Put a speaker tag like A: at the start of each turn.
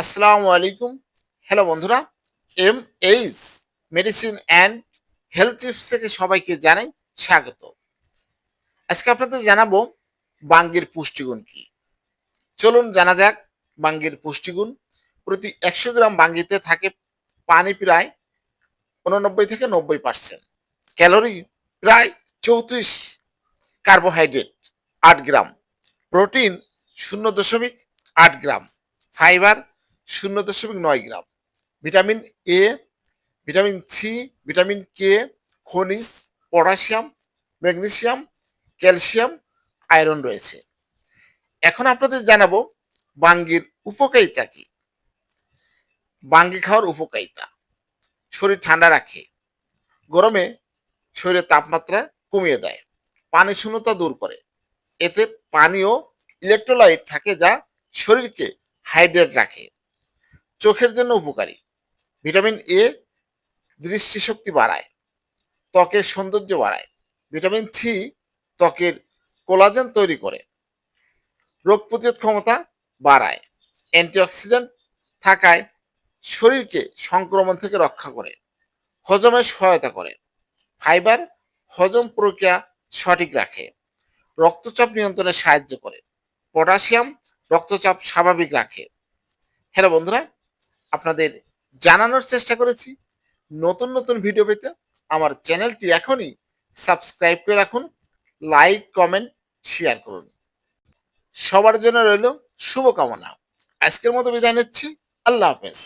A: আসসালামু আলাইকুম। হ্যালো বন্ধুরা M H medicine and health tips থেকে সবাইকে জানাই স্বাগত। আজকে আপনাদের জানাব বাঙ্গির পুষ্টিগুণ কি। চলুন জানা যাক বাঙ্গির পুষ্টিগুণ। প্রতি একশো গ্রাম বাঙ্গিতে থাকে পানি প্রায় উননব্বই থেকে নব্বই পার্সেন্ট। ক্যালোরি প্রায় চৌত্রিশ কার্বোহাইড্রেট, আট গ্রাম। প্রোটিন শূন্য দশমিক আট গ্রাম। ফাইবার শূন্য দশমিক নয় গ্রাম। Vitamin A vitamin C vitamin K খনিজ, পটাশিয়াম ম্যাগনেসিয়াম ক্যালসিয়াম, আয়রন রয়েছে। এখন আপনাদের জানাব বাঙ্গির উপকারিতা কি? বাঙ্গি খাওয়ার উপকারিতা। শরীর ঠান্ডা রাখে। গরমে শরীরের তাপমাত্রা কমিয়ে দেয়। পানি শূন্যতা দূর করে। এতে পানি ও ইলেকট্রোলাইট থাকে যা শরীরকে হাইড্রেট রাখে। চোখের জন্য উপকারী। ভিটামিন এ দৃষ্টিশক্তি বাড়ায়, ত্বকের সৌন্দর্য বাড়ায়। ভিটামিন সি ত্বকের কোলাজেন তৈরি করে, রোগ প্রতিরোধ ক্ষমতা বাড়ায়। অ্যান্টিঅক্সিডেন্ট থাকায় শরীরকে সংক্রমণ থেকে রক্ষা করে, হজমে সহায়তা করে, ফাইবার হজম প্রক্রিয়া সঠিক রাখে, রক্তচাপ নিয়ন্ত্রণে সাহায্য করে, পটাশিয়াম রক্তচাপ স্বাভাবিক রাখে। হ্যালো বন্ধুরা আপনাদের জানানোর চেষ্টা করেছি। নতুন নতুন ভিডিও পেতে আমার চ্যানেলটি এখনই সাবস্ক্রাইব করে রাখুন, লাইক, কমেন্ট, শেয়ার করুন। সবার জন্য রইল শুভকামনা। আজকের মতো বিদায় নিচ্ছি। আল্লাহ হাফেজ।